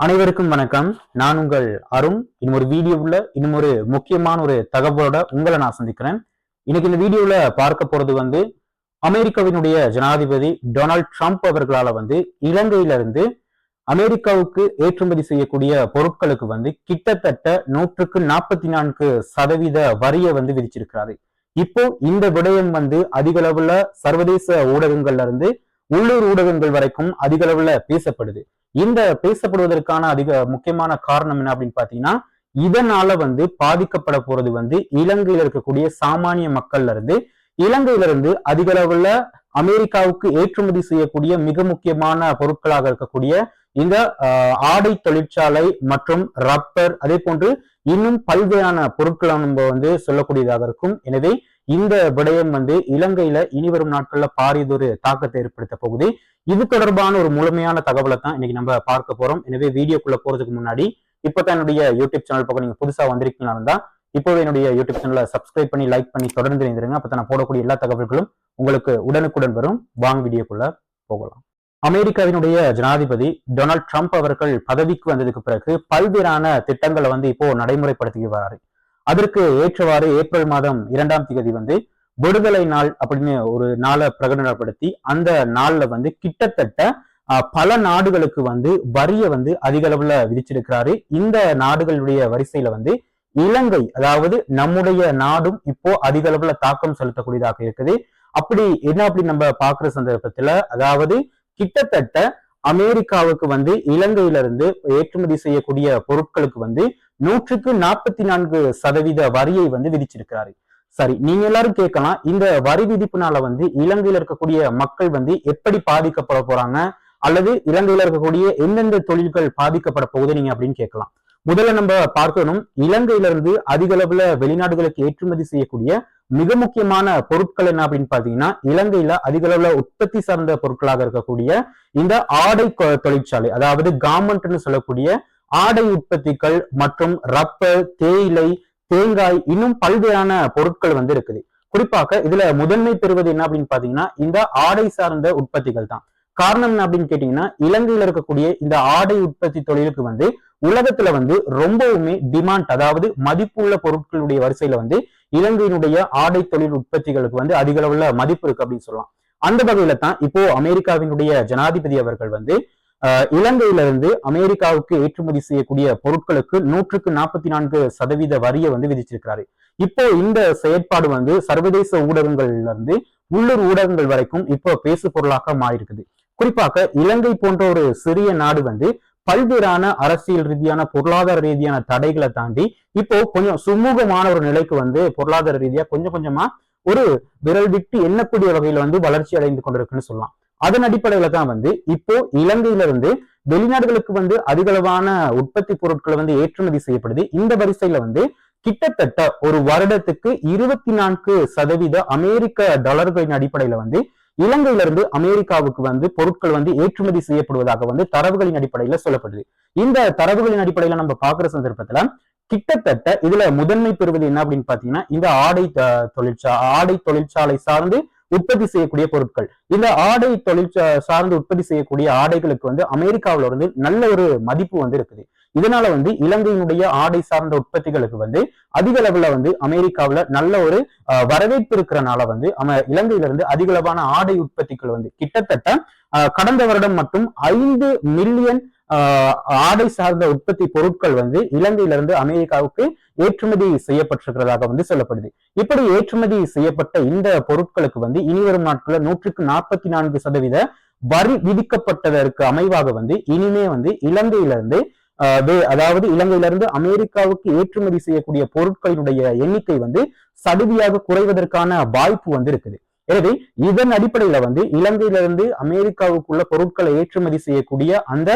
அனைவருக்கும் வணக்கம். நான் உங்கள் அருண். இன்னும் ஒரு வீடியோவில் இன்னும் ஒரு முக்கியமான ஒரு தகவலோட உங்களை நான் சந்திக்கிறேன். இன்னைக்கு இந்த வீடியோவில் பார்க்க போறது வந்து அமெரிக்காவினுடைய ஜனாதிபதி டொனால்ட் ட்ரம்ப் அவர்களால வந்து இலங்கையில இருந்து அமெரிக்காவுக்கு ஏற்றுமதி செய்யக்கூடிய பொருட்களுக்கு வந்து கிட்டத்தட்ட நூற்றுக்கு நாற்பத்தி நான்கு சதவீத வரியை வந்து விதிச்சிருக்கிறாரு. இப்போ இந்த விடயம் வந்து அதிக அளவுல சர்வதேச ஊடகங்கள்ல இருந்து உள்ளூர் ஊடகங்கள் வரைக்கும் அதிக அளவுல பேசப்படுது. இந்த பேசப்படுவதற்கான அதிக முக்கியமான காரணம் என்ன அப்படின்னு பாத்தீங்கன்னா இதனால வந்து பாதிக்கப்பட போறது வந்து இலங்கையில இருக்கக்கூடிய சாமானிய மக்கள்ல இருந்து இலங்கையில இருந்து அதிக அளவுல அமெரிக்காவுக்கு ஏற்றுமதி செய்யக்கூடிய மிக முக்கியமான பொருட்களாக இருக்கக்கூடிய இந்த ஆடை தொழிற்சாலை மற்றும் ரப்பர் அதே போன்று இன்னும் பல்வேறான பொருட்களை நம்ம வந்து சொல்லக்கூடியதாக இருக்கும். எனவே இந்த விடயம் வந்து இலங்கையில இனி வரும் நாட்கள்ல பாரியதொரு தாக்கத்தை ஏற்படுத்த போகுது. இது தொடர்பான ஒரு முழுமையான தகவலை தான் இன்னைக்கு நம்ம பார்க்க போறோம். எனவே வீடியோக்குள்ள போறதுக்கு முன்னாடி இப்பதான் என்னுடைய யூடியூப் சேனல் பக்கம் நீங்க புதுசா வந்திருக்கீங்களா இருந்தா இப்போவே என்னுடைய யூடியூப் சேனலை சப்ஸ்கிரைப் பண்ணி லைக் பண்ணி தொடர்ந்து இருந்துருங்க அப்போ நான் போடக்கூடிய எல்லா தகவல்களும் உங்களுக்கு உடனுக்குடன் வரும். வாங்க வீடியோக்குள்ள போகலாம். அமெரிக்காவினுடைய ஜனாதிபதி டொனால்ட் ட்ரம்ப் அவர்கள் பதவிக்கு வந்ததுக்கு பிறகு பல்வேறான திட்டங்களை வந்து இப்போ நடைமுறைப்படுத்தி வராரு. அதற்கு ஏற்றவாறு ஏப்ரல் மாதம் இரண்டாம் தேதி வந்து விடுதலை நாள் அப்படின்னு ஒரு நாளை பிரகடனப்படுத்தி அந்த நாள்ல வந்து கிட்டத்தட்ட பல நாடுகளுக்கு வந்து வரியை வந்து அதிக அளவுல விதிச்சிருக்கிறாரு. இந்த நாடுகளுடைய வரிசையில வந்து இலங்கை அதாவது நம்முடைய நாடும் இப்போ அதிக அளவுல தாக்கம் செலுத்தக்கூடியதாக இருக்குது. அப்படி என்ன அப்படி நம்ம பாக்குற சந்தர்ப்பத்துல அதாவது கிட்டத்தட்ட அமெரிக்காவுக்கு வந்து இலங்கையில இருந்து ஏற்றுமதி செய்யக்கூடிய பொருட்களுக்கு வந்து நூற்றுக்கு நாற்பத்தி நான்கு சதவீத வரியை வந்து விதிச்சிருக்கிறாரு. சரி நீங்க எல்லாரும் கேட்கலாம் இந்த வரி விதிப்புனால வந்து இலங்கையில இருக்கக்கூடிய மக்கள் வந்து எப்படி பாதிக்கப்பட போறாங்க? அல்லது இலங்கையில இருக்கக்கூடிய எந்தெந்த தொழில்கள் பாதிக்கப்பட போகுது நீங்க அப்படின்னு கேட்கலாம். முதல்ல நம்ம பார்க்கணும் இலங்கையில இருந்து அதிக அளவுல வெளிநாடுகளுக்கு ஏற்றுமதி செய்யக்கூடிய மிக முக்கியமான பொருட்கள் என்ன அப்படின்னு பாத்தீங்கன்னா இலங்கையில அதிக அளவுல உற்பத்தி சார்ந்த பொருட்களாக இருக்கக்கூடிய இந்த ஆடை தொழிற்சாலை அதாவது கார்மெண்ட்னு சொல்லக்கூடிய ஆடை உற்பத்திகள் மற்றும் ரப்பர் தேயிலை தேங்காய் இன்னும் பல்வேறான பொருட்கள் வந்து இருக்குது. குறிப்பாக இதுல முதன்மை பெறுவது என்ன அப்படின்னு பாத்தீங்கன்னா இந்த ஆடை சார்ந்த உற்பத்திகள் தான். காரணம் என்ன அப்படின்னு கேட்டீங்கன்னா இலங்கையில இருக்கக்கூடிய இந்த ஆடை உற்பத்தி தொழிலுக்கு வந்து உலகத்துல வந்து ரொம்பவுமே டிமாண்ட் அதாவது மதிப்புள்ள பொருட்களுடைய வரிசையில வந்து இலங்கையினுடைய ஆடை தொழில் உற்பத்திகளுக்கு வந்து அதிக அளவுல மதிப்பு இருக்கு அப்படின்னு சொல்லலாம். அந்த வகையில தான் இப்போ அமெரிக்காவினுடைய ஜனாதிபதி அவர்கள் வந்து இலங்கையில இருந்து அமெரிக்காவுக்கு ஏற்றுமதி செய்யக்கூடிய பொருட்களுக்கு நூற்றுக்கு நாற்பத்தி நான்கு சதவீத வரியை வந்து விதிச்சிருக்கிறாரு. இப்போ இந்த செயற்பாடு வந்து சர்வதேச ஊடகங்கள்ல இருந்து உள்ளூர் ஊடகங்கள் வரைக்கும் இப்போ பேசு பொருளாக மாறியிருக்குது. குறிப்பாக இலங்கை போன்ற ஒரு சிறிய நாடு வந்து பல்வேறான அரசியல் ரீதியான பொருளாதார ரீதியான தடைகளை தாண்டி இப்போ கொஞ்சம் சுமூகமான ஒரு நிலைக்கு வந்து பொருளாதார ரீதியா கொஞ்சம் கொஞ்சமா ஒரு விரல் விட்டு எண்ணக்கூடிய வகையில வந்து வளர்ச்சி அடைந்து கொண்டிருக்குன்னு சொல்லலாம். அதன் அடிப்படையில தான் வந்து இப்போ இலங்கையில இருந்து வெளிநாடுகளுக்கு வந்து அதிகளவான உற்பத்தி பொருட்களை வந்து ஏற்றுமதி செய்யப்படுது. இந்த வரிசையில வந்து கிட்டத்தட்ட ஒரு வருடத்துக்கு இருபத்தி நான்கு சதவீத அமெரிக்க டாலர்களின் அடிப்படையில வந்து இலங்கையிலிருந்து அமெரிக்காவுக்கு வந்து பொருட்கள் வந்து ஏற்றுமதி செய்யப்படுவதாக வந்து தரவுகளின் அடிப்படையில சொல்லப்படுது. இந்த தரவுகளின் அடிப்படையில நம்ம பாக்குற சந்தர்ப்பத்துல கிட்டத்தட்ட இதுல முதன்மை பெறுவது என்ன அப்படின்னு பாத்தீங்கன்னா இந்த ஆடை தொழிற்சா ஆடை தொழிற்சாலை சார்ந்து உற்பத்தி செய்யக்கூடிய பொருட்கள். இந்த ஆடை தொழிற்சா சார்ந்து உற்பத்தி செய்யக்கூடிய ஆடைகளுக்கு வந்து அமெரிக்காவில இருந்து நல்ல ஒரு மதிப்பு வந்து இருக்குது. இதனால வந்து இலங்கையினுடைய ஆடை சார்ந்த உற்பத்திகளுக்கு வந்து அதிக அளவுல வந்து அமெரிக்காவுல நல்ல ஒரு அஹ், வரவேற்பு இருக்கிறனால வந்து அம இலங்கையில இருந்து அதிக அளவான ஆடை உற்பத்திகள் வந்து கிட்டத்தட்ட கடந்த வருடம் மட்டும் ஐந்து மில்லியன் ஆடை சார்ந்த உற்பத்தி பொருட்கள் வந்து இலங்கையில இருந்து அமெரிக்காவுக்கு ஏற்றுமதி செய்யப்பட்டிருக்கிறதாக வந்து சொல்லப்படுது. இப்படி ஏற்றுமதி செய்யப்பட்ட இந்த பொருட்களுக்கு வந்து இனி வரும் நூற்றுக்கு நாற்பத்தி நான்கு சதவீத வரி விதிக்கப்பட்டதற்கு அமைவாக வந்து இனிமே வந்து இலங்கையில இருந்து அதாவது இலங்கையில இருந்து அமெரிக்காவுக்கு ஏற்றுமதி செய்யக்கூடிய பொருட்களினுடைய எண்ணிக்கை வந்து சடுதியாக குறைவதற்கான வாய்ப்பு வந்து இருக்குது எனவே இதன் அடிப்படையில வந்து இலங்கையில இருந்து அமெரிக்காவுக்குள்ள பொருட்களை ஏற்றுமதி செய்யக்கூடிய அந்த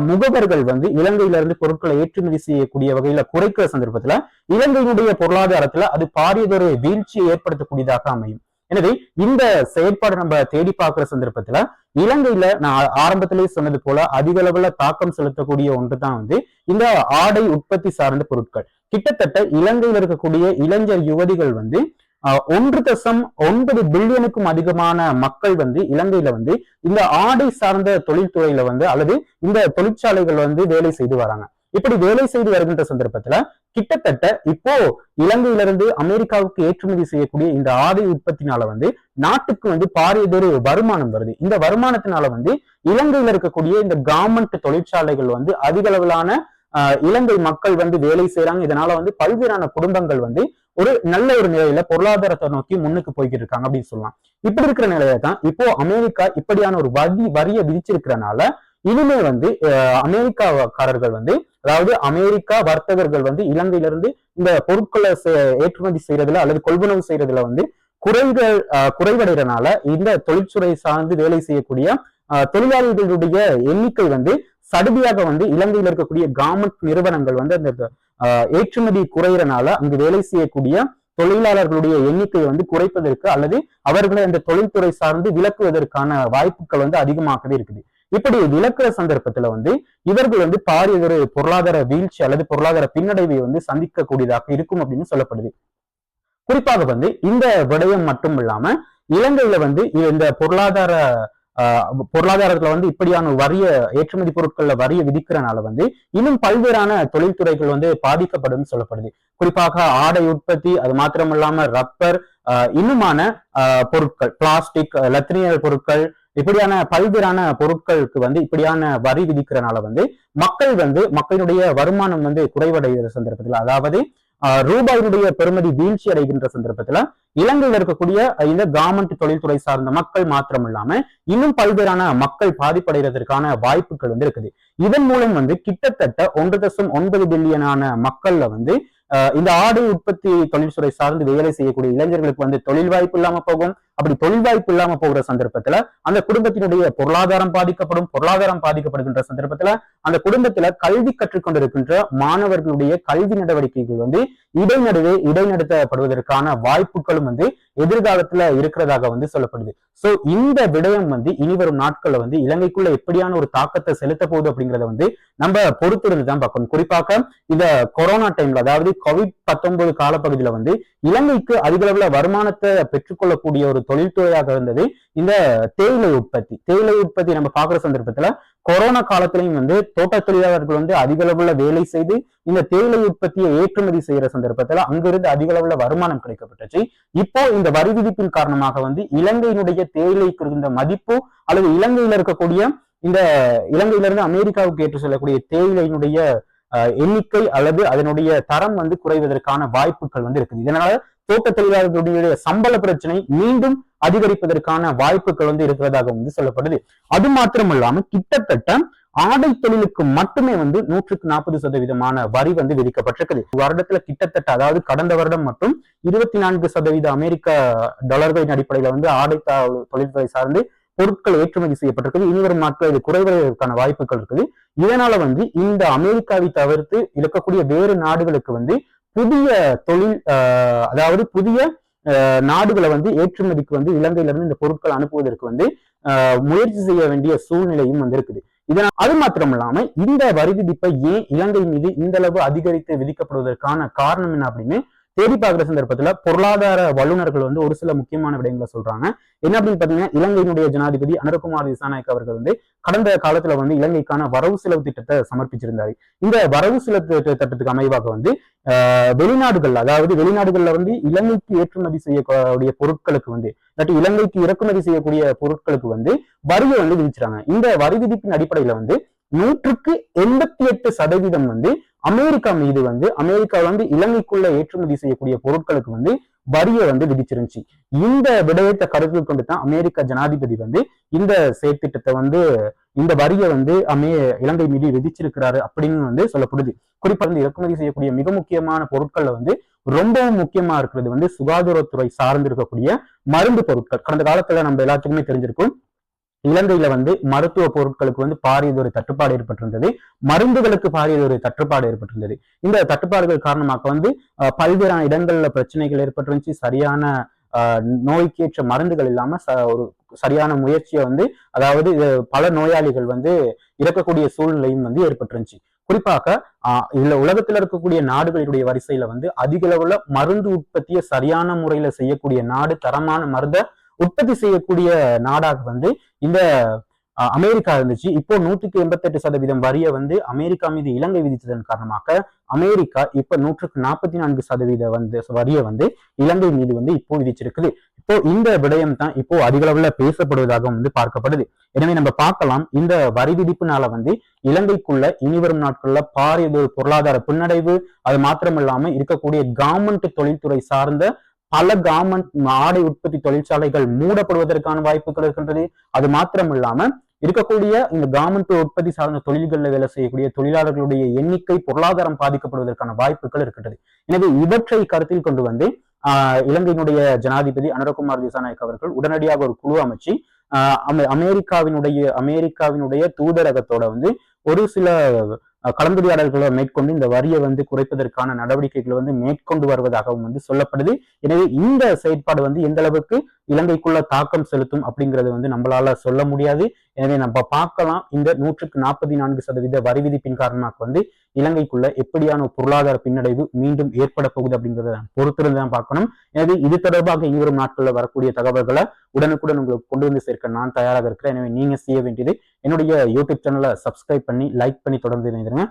முகவர்கள் வந்து இலங்கையில இருந்து பொருட்களை ஏற்றுமதி செய்யக்கூடிய வகையில குறைக்கிற சந்தர்ப்பத்துல இலங்கையினுடைய பொருளாதாரத்துல அது பாரியதொரு வீழ்ச்சியை ஏற்படுத்தக்கூடியதாக அமையும். எனவே இந்த செயற்பாடு நம்ம தேடி பார்க்கிற சந்தர்ப்பத்துல இலங்கையில நான் ஆரம்பத்திலேயே சொன்னது போல அதிக அளவுல தாக்கம் செலுத்தக்கூடிய ஒன்று தான் வந்து இந்த ஆடை உற்பத்தி சார்ந்த பொருட்கள். கிட்டத்தட்ட இலங்கையில இருக்கக்கூடிய இளைஞர் யுவதிகள் வந்து ஆஹ், ஒன்று தசம் ஒன்பது பில்லியனுக்கும் அதிகமான மக்கள் வந்து இலங்கையில வந்து இந்த ஆடை சார்ந்த தொழில்துறையில வந்து அல்லது இந்த தொழிற்சாலைகள் வந்து வேலை செய்து வராங்க. இப்படி வேலை செய்து வருகின்ற சந்தர்ப்பத்துல கிட்டத்தட்ட இப்போ இலங்கையிலிருந்து அமெரிக்காவுக்கு ஏற்றுமதி செய்யக்கூடிய இந்த ஆடை உற்பத்தினால வந்து நாட்டுக்கு வந்து பாரியதொரு வருமானம் வருது. இந்த வருமானத்தினால வந்து இலங்கையில இருக்கக்கூடிய இந்த கார்மெண்ட் தொழிற்சாலைகள் வந்து அதிக அளவிலான இலங்கை மக்கள் வந்து வேலை செய்யறாங்க இதனால வந்து பல்வேறான குடும்பங்கள் வந்து ஒரு நல்ல ஒரு நிலையில பொருளாதாரத்தை நோக்கி முன்னுக்கு போய்கிட்டு இருக்காங்க அப்படின்னு சொல்லலாம். இப்படி இருக்கிற நிலையில தான் இப்போ அமெரிக்கா இப்படியான ஒரு வரி வரியை விதிச்சிருக்கிறனால இனிமே வந்து அஹ், அமெரிக்காக்காரர்கள் வந்து அதாவது அமெரிக்கா வர்த்தகர்கள் வந்து இலங்கையிலிருந்து இந்த பொருட்களை ஏற்றுமதி செய்யறதுல அல்லது கொள்வனவு செய்யறதுல வந்து குறைகள் அஹ், குறைவடைறதுனால இந்த தொழிற்துறை சார்ந்து வேலை செய்யக்கூடிய தொழிலாளர்களுடைய எண்ணிக்கை வந்து சடுதியாக வந்து இலங்கையில் இருக்கக்கூடிய கார்மெண்ட் நிறுவனங்கள் வந்து அந்த ஏற்றுமதி குறையறனால அங்கு வேலை செய்யக்கூடிய தொழிலாளர்களுடைய எண்ணிக்கையை வந்து குறைப்பதற்கு அல்லது அவர்களை அந்த தொழில்துறை சார்ந்து விலக்குவதற்கான வாய்ப்புகள் வந்து அதிகமாகவே இருக்குது. இப்படி விளக்குற சந்தர்ப்பத்துல வந்து இவர்கள் வந்து பாரிய ஒரு பொருளாதார வீழ்ச்சி அல்லது பொருளாதார பின்னடைவை வந்து சந்திக்கக்கூடியதாக இருக்கும் அப்படின்னு சொல்லப்படுது. குறிப்பாக வந்து இந்த விடயம் மட்டும் இல்லாம இலங்கையில வந்து இந்த பொருளாதார ஆஹ், பொருளாதாரத்துல வந்து இப்படியான வரிய ஏற்றுமதி பொருட்கள்ல வரிய விதிக்கிறனால வந்து இன்னும் பல்வேறான தொழில்துறைகள் வந்து பாதிக்கப்படும் சொல்லப்படுது. குறிப்பாக ஆடை உற்பத்தி அது மாத்திரமில்லாம ரப்பர் ஆஹ், இன்னுமான ஆஹ், பொருட்கள் பிளாஸ்டிக் லத்தினியல் பொருட்கள் இப்படியான பல்வேறான பொருட்களுக்கு வந்து இப்படியான வரி விதிக்கிறனால வந்து மக்கள் வந்து மக்களுடைய வருமானம் வந்து குறைவடைகிற சந்தர்ப்பத்தில் அதாவது ரூபாயினுடைய பெருமதி வீழ்ச்சி அடைகின்ற சந்தர்ப்பத்துல இலங்கையில் இருக்கக்கூடிய இந்த கவர்மெண்ட் தொழில்துறை சார்ந்த மக்கள் மாத்திரம் இல்லாம இன்னும் பல்வேறான மக்கள் பாதிப்படைகிறதுக்கான வாய்ப்புகள் வந்து இருக்குது. இதன் மூலம் வந்து கிட்டத்தட்ட ஒன்று தசம் ஒன்பது பில்லியனான மக்கள்ல வந்து ஆஹ், இந்த ஆடை உற்பத்தி தொழில்துறை சார்ந்து வேலை செய்யக்கூடிய இளைஞர்களுக்கு வந்து தொழில் வாய்ப்பு இல்லாம போகும். அப்படி தொழில் வாய்ப்பு இல்லாம போகிற சந்தர்ப்பத்துல அந்த குடும்பத்தினுடைய பொருளாதாரம் பாதிக்கப்படும் பொருளாதாரம் பாதிக்கப்படுகின்ற சந்தர்ப்பத்துல அந்த குடும்பத்துல கல்வி கற்றுக்கொண்டிருக்கின்ற மாணவர்களுடைய கல்வி நடவடிக்கைகள் வந்து இடைநடுவே இடைநடத்தப்படுவதற்கான வாய்ப்புகளும் வந்து எதிர்காலத்துல இருக்கிறதாக வந்து சொல்லப்படுது. சோ இந்த விடயம் வந்து இனிவரும் நாட்கள்ல வந்து இலங்கைக்குள்ள எப்படியான ஒரு தாக்கத்தை செலுத்த போகுது அப்படிங்கறத வந்து நம்ம பொறுத்திருந்து தான் பார்க்கணும். குறிப்பாக இந்த கொரோனா டைம்ல அதாவது கோவிட் பத்தொன்பது காலப்பகுதியில வந்து இலங்கைக்கு அதிகளவுல வருமானத்தை பெற்றுக்கொள்ளக்கூடிய ஒரு தொழில்துறையாக இருந்தது. இந்த தேயிலை உற்பத்தி தேயிலை உற்பத்தி நம்ம பாக்குற சந்தர்ப்பத்துல கொரோனா காலத்திலையும் வந்து தோட்ட தொழிலாளர்கள் வந்து அதிக அளவுல வேலை செய்து இந்த தேயிலை உற்பத்தியை ஏற்றுமதி செய்யற சந்தர்ப்பத்துல அங்கிருந்து அதிக அளவுல வருமானம் கிடைக்கப்பட்டுச்சு. இப்போ இந்த வரி விதிப்பின் காரணமாக வந்து இலங்கையினுடைய தேயிலைக்கு இருந்த மதிப்பு அல்லது இலங்கையில இருக்கக்கூடிய இந்த இலங்கையிலிருந்து அமெரிக்காவுக்கு ஏற்று செல்லக்கூடிய தேயிலையினுடைய அஹ், எண்ணிக்கை அல்லது அதனுடைய தரம் வந்து குறைவதற்கான வாய்ப்புகள் வந்து இருக்குது. இதனால தோட்ட தொழிலாளர்களுடைய சம்பள பிரச்சனை மீண்டும் அதிகரிப்பதற்கான வாய்ப்புகள் வந்து இருக்கிறதாக வந்து சொல்லப்படுது. அது மாத்திரமல்லாம கிட்டத்தட்ட ஆடை தொழிலுக்கு மட்டுமே வந்து நூற்றுக்கு நாற்பது சதவீதமான வரி வந்து விதிக்கப்பட்டிருக்குது. வருடத்துல கிட்டத்தட்ட அதாவது கடந்த வருடம் மட்டும் இருபத்தி நான்கு சதவீத அமெரிக்க டாலர்களின் அடிப்படையில வந்து ஆடை தொழில்துறை சார்ந்து பொருட்கள் ஏற்றுமதி செய்யப்பட்டிருக்குது. இனிவரும் நாட்கள் இது குறைவதற்கான வாய்ப்புகள் இருக்குது. இதனால வந்து இந்த அமெரிக்காவை தவிர்த்து இருக்கக்கூடிய வேறு நாடுகளுக்கு வந்து புதிய தொழில் ஆஹ், அதாவது புதிய நாடுகளை வந்து ஏற்றுமதிக்கு வந்து இலங்கையில இருந்து இந்த பொருட்கள் அனுப்புவதற்கு வந்து ஆஹ், முயற்சி செய்ய வேண்டிய சூழ்நிலையும் வந்து இருக்குது. இதனால் அது மாத்திரம் இல்லாம இந்த வரி விதிப்பை ஏன் இலங்கை மீது இந்த அளவு அதிகரித்து விதிக்கப்படுவதற்கான காரணம் என்ன அப்படின்னு தேடி பார்க்குற சந்தர்ப்பத்தில் பொருளாதார வல்லுநர்கள் வந்து ஒரு சில முக்கியமான விடயங்களை சொல்றாங்க. என்ன அப்படின்னு பார்த்தீங்கன்னா இலங்கையினுடைய ஜனாதிபதி அனுரகுமார் திசாநாயக் அவர்கள் வந்து கடந்த காலத்துல வந்து இலங்கைக்கான வரவு செலவு திட்டத்தை சமர்ப்பிச்சிருந்தாரு. இந்த வரவு செலவு திட்டத்துக்கு அமைவாக வந்து ஆஹ், அதாவது வெளிநாடுகள்ல வந்து இலங்கைக்கு ஏற்றுமதி செய்யக்கூடிய பொருட்களுக்கு வந்து இல்லாட்டி இலங்கைக்கு இறக்குமதி செய்யக்கூடிய பொருட்களுக்கு வந்து வரியை வந்து விதிச்சிட்டாங்க. இந்த வரி விதிப்பின் அடிப்படையில வந்து நூற்றுக்கு எண்பத்தி எட்டு சதவீதம் வந்து அமெரிக்கா மீது வந்து அமெரிக்கா வந்து இலங்கைக்குள்ள ஏற்றுமதி செய்யக்கூடிய பொருட்களுக்கு வந்து வரியை வந்து விதிச்சிருந்துச்சு. இந்த விடயத்தை கருத்தில் கொண்டு தான் அமெரிக்க ஜனாதிபதி வந்து இந்த செயற்திட்டத்தை வந்து இந்த வரியை வந்து அமே இலங்கை மீது விதிச்சிருக்கிறாரு அப்படின்னு வந்து சொல்லப்படுது. குறிப்பா வந்து இறக்குமதி செய்யக்கூடிய மிக முக்கியமான பொருட்கள்ல வந்து ரொம்பவும் முக்கியமா இருக்கிறது வந்து சுகாதாரத்துறை சார்ந்து இருக்கக்கூடிய மருந்து பொருட்கள். கடந்த காலத்துல நம்ம எல்லாத்துக்குமே தெரிஞ்சிருக்கும் இலங்கையில வந்து மருத்துவ பொருட்களுக்கு வந்து பாரியதொரு தட்டுப்பாடு ஏற்பட்டிருந்தது. மருந்துகளுக்கு பாரியதொரு தட்டுப்பாடு ஏற்பட்டிருந்தது. இந்த தட்டுப்பாடுகள் காரணமாக வந்து பல்வேறான இடங்கள்ல பிரச்சனைகள் ஏற்பட்டிருந்துச்சு. சரியான அஹ், நோய்க்கேற்ற மருந்துகள் இல்லாம ச- ஒரு சரியான முயற்சியை வந்து அதாவது பல நோயாளிகள் வந்து இறக்கக்கூடிய சூழ்நிலையும் வந்து ஏற்பட்டிருந்துச்சு. குறிப்பாக ஆஹ் இதுல உலகத்துல இருக்கக்கூடிய நாடுகளுடைய வரிசையில வந்து அதிக அளவுல மருந்து உற்பத்தியை சரியான முறையில செய்யக்கூடிய நாடு தரமான மருந்தை உற்பத்தி செய்யக்கூடிய நாடாக வந்து இந்த அமெரிக்கா இருந்துச்சு. இப்போ நூற்றுக்கு எண்பத்தெட்டு சதவீதம் வரியை வந்து அமெரிக்கா மீது இலங்கை விதித்ததன் காரணமாக அமெரிக்கா இப்ப நூற்றுக்கு நாற்பத்தி நான்கு சதவீத வந்து வரியை வந்து இலங்கை மீது வந்து இப்போ விதிச்சிருக்குது. இப்போ இந்த விடயம் தான் இப்போ அதிக அளவுல பேசப்படுவதாக வந்து பார்க்கப்படுது. எனவே நம்ம பார்க்கலாம் இந்த வரி விதிப்புனால வந்து இலங்கைக்குள்ள இனிவரும் நாட்கள்ல பாரிய ஒரு பொருளாதார பின்னடைவு அது மாத்திரமில்லாம இருக்கக்கூடிய கவர்மெண்ட் தொழில்துறை சார்ந்த பல கார்மெண்ட் ஆடை உற்பத்தி தொழிற்சாலைகள் மூடப்படுவதற்கான வாய்ப்புகள் இருக்கின்றது. அது மாத்திரம் இல்லாம இருக்கக்கூடிய இந்த கார்மெண்ட் உற்பத்தி சார்ந்த தொழில்களில் வேலை செய்யக்கூடிய தொழிலாளர்களுடைய எண்ணிக்கை பொருளாதாரம் பாதிக்கப்படுவதற்கான வாய்ப்புகள் இருக்கின்றது. எனவே இவற்றை கருத்தில் கொண்டு வந்து ஆஹ் இலங்கையினுடைய ஜனாதிபதி அனுரகுமார் திசாநாயக் அவர்கள் உடனடியாக ஒரு குழு அமைச்சு ஆஹ் அமெரிக்காவினுடைய அமெரிக்காவினுடைய தூதரகத்தோட வந்து ஒரு சில கலந்துரையாடல்களை மேற்கொண்டு இந்த வரியை வந்து குறைப்பதற்கான நடவடிக்கைகளை வந்து மேற்கொண்டு வருவதாகவும் வந்து சொல்லப்படுது. எனவே இந்த செயற்பாடு வந்து எந்த அளவுக்கு இலங்கைக்குள்ள தாக்கம் செலுத்தும் அப்படிங்கிறது வந்து நம்மளால சொல்ல முடியாது. எனவே நம்ம பார்க்கலாம். இந்த நூற்றுக்கு நாற்பத்தி நான்கு சதவீத வரி விதிப்பின் காரணமாக வந்து இலங்கைக்குள்ள எப்படியான பொருளாதார பின்னடைவு மீண்டும் ஏற்பட போகுது அப்படிங்கிறத பொறுத்திருந்து தான் பார்க்கணும். எனவே இது தொடர்பாக இருவரும் நாட்களில் வரக்கூடிய தகவல்களை உடனுக்குடன் உங்களுக்கு கொண்டு வந்து சேர்க்க நான் தயாராக இருக்கிறேன். எனவே நீங்க செய்ய வேண்டியது என்னுடைய யூடியூப் சேனலை சப்ஸ்கிரைப் பண்ணி லைக் பண்ணி தொடர்ந்து இணைந்திருங்க.